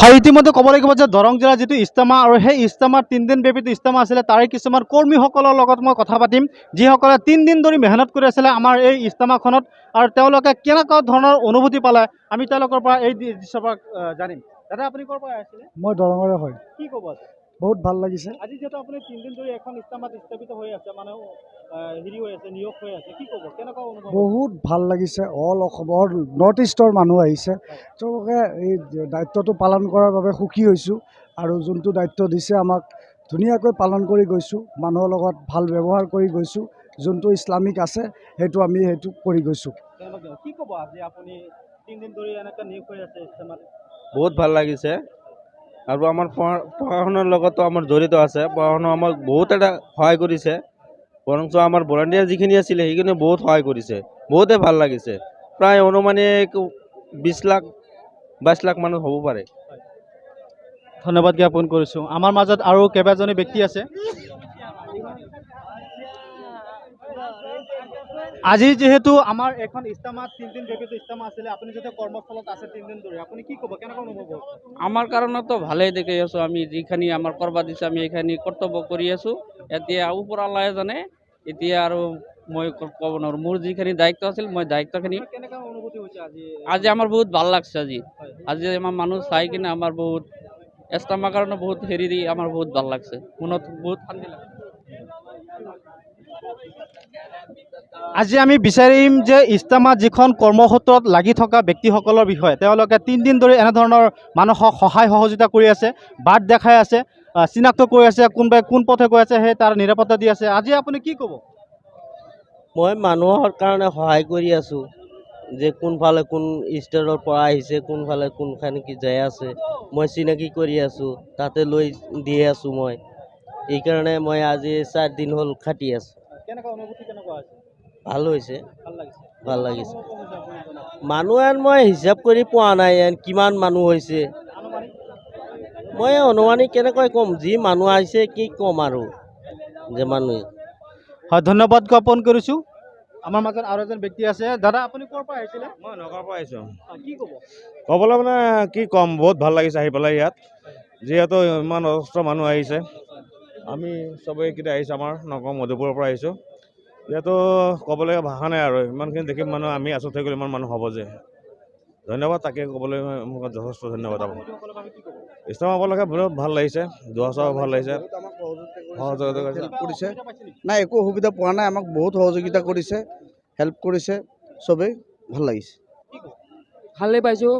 হয় ইতিমধ্যে ক'ব লাগিব যে দৰং জিলাৰ যিটো ইস্তেমা আৰু সেই ইস্তেমাৰ তিনিদিন ব্যাপী ইস্তেমা আছিলে তাৰে কিছুমান কৰ্মীসকলৰ লগত মই কথা পাতিম। যিসকলে তিনিদিন ধৰি মেহনত কৰি আছিলে আমাৰ এই ইস্তেমাখনত আৰু তেওঁলোকে কেনেকুৱা ধৰণৰ অনুভূতি পালে আমি তেওঁলোকৰ পৰা এই দৃশ্যৰ পৰা জানিম। দাদা আপুনি ক'ৰ পৰা আহিছিলে? মই দৰঙৰে হয়। কি ক'ব আছে? বহুত ভাল লাগিছে। আজি যিহেতু আপুনি তিনিদিন ধৰি এখন ইস্তেমাত স্থাপিত হৈ আছে মানে হেৰি হৈ আছে নিয়োগ হৈ আছে কি ক'ব? কেনেকুৱা অনুভৱ? বহুত ভাল লাগিছে অল অসমৰ নৰ্থ ইষ্টৰ মানুহ আহিছে। তেওঁলোকে এই দায়িত্বটো পালন কৰাৰ বাবে সুখী হৈছোঁ আৰু যোনটো দায়িত্ব দিছে আমাক ধুনীয়াকৈ পালন কৰি গৈছোঁ মানুহৰ লগত ভাল ব্যৱহাৰ কৰি গৈছোঁ যোনটো ইছলামিক আছে সেইটো আমি সেইটো কৰি গৈছোঁ। কি ক'ব আজি আপুনি তিনিদিন ধৰি এনেকৈ নিয়োগ হৈ আছে ইস্তেমাত? বহুত ভাল লাগিছে। আৰু আমাৰ পঢ়া পঢ়া শুনাৰ লগতো আমাৰ জড়িত আছে। পঢ়া শুনা আমাক বহুত এটা সহায় কৰিছে। বৰঞ্চ আমাৰ ভলাণ্টিয়াৰ যিখিনি আছিলে, সেইখিনি বহুত সহায় কৰিছে। বহুতে ভালো লাগিছে। প্ৰায় অনুমানিক বিছ লাখ বাইছ লাখ মানুহ হ'ব পাৰে। ধন্যবাদ জ্ঞাপন কৰিছোঁ। আমাৰ মাজত আৰু কেইবাজনী ব্যক্তি আছে। আজি যিহেতু আমাৰ এখন ইস্তেমাত তিনিদিন ব্যাপী ইস্তেমা আছিলে আপুনি যেতিয়া কৰ্মস্থলত আছে তিনিদিন ধৰি আপুনি কি ক'ব কেনেকুৱা অনুভৱ আমাৰ কাৰণেতো ভালেই দেখি আছোঁ আমি যিখিনি আমাৰ কৰবা দিছে আমি এইখিনি কৰ্তব্য কৰি আছোঁ। এতিয়া ওপৰৱালাই জানে এতিয়া আৰু মই ক'ব নোৱাৰোঁ। মোৰ যিখিনি দায়িত্ব আছিল মই দায়িত্বখিনি কেনেকুৱা অনুভূতি হৈছে আজি? আজি আমাৰ বহুত ভাল লাগছে আজি। আজি আমাৰ মানুহ চাই কিনে আমাৰ বহুত এষ্টামাৰ কাৰণে বহুত হেৰি দি আমাৰ বহুত ভাল লাগছে। মনত বহুত শান্তি লাগছে আজি আমি বিচাৰিম যে ইস্তেমাত যিখন কৰ্মসূত্ৰত লাগি থকা ব্যক্তিসকলৰ বিষয়ে তেওঁলোকে তিনিদিন ধৰি এনেধৰণৰ মানুহক সহায় সহযোগিতা কৰি আছে বাট দেখাই আছে চিনাক্ত কৰি আছে কোনোবাই কোন পথে গৈ আছে সেই তাৰ নিৰাপত্তা দি আছে। আজি আপুনি কি ক'ব? মই মানুহৰ কাৰণে সহায় কৰি আছোঁ যে কোনফালে কোন ষ্টেটৰ পৰা আহিছে কোনফালে কোনখান কি যাই আছে মই চিনাকি কৰি আছোঁ তাতে লৈ দি আছোঁ মই। এইকাৰণে মই আজি চাৰিদিন হ'ল খাটি আছোঁ। কেনেকুৱা অনুভূতি কেনেকুৱা হৈছে? ভাল হৈছে। ভাল লাগিছে। মানুহ এন মই হিচাপ কৰি পোৱা নাই এন কিমান মানুহ হৈছে। মই অনুমানিক কেনেকৈ ক'ম যি মানুহ আহিছে কি ক'ম আৰু যে মানুহ। হয় ধন্যবাদ জ্ঞাপন কৰিছোঁ। আমাৰ মাজত আৰু এজন ব্যক্তি আছে। দাদা আপুনি ক'ৰ পৰা আহিছিলে? মই নগাঁৱৰ পৰা আহিছোঁ। কি ক'ব? ক'বলৈ মানে কি ক'ম বহুত ভাল লাগিছে আহি পেলাই ইয়াত। যিহেতু ইমান অজস্ৰ মানুহ আহিছে। আমি চবেই কেইটা আহিছোঁ আমাৰ নগাঁও মধুপুৰৰ পৰা আহিছোঁ। ইয়াতো ক'বলৈ ভাষা নাই আৰু ইমানখিনি দেখি মানুহ আমি আচৰিত হৈ গ'লো ইমান মানুহ হ'ব যে। ধন্যবাদ তাকে ক'বলৈ মোক যথেষ্ট ধন্যবাদ আপোনাক আপোনালোকে বহুত ভাল লাগিছে দুৱা চোৱা ভাল লাগিছে। সহযোগিতা কৰিছে? নাই একো অসুবিধা পোৱা নাই আমাক বহুত সহযোগিতা কৰিছে হেল্প কৰিছে চবেই ভাল লাগিছে। ভালেই পাইছোঁ।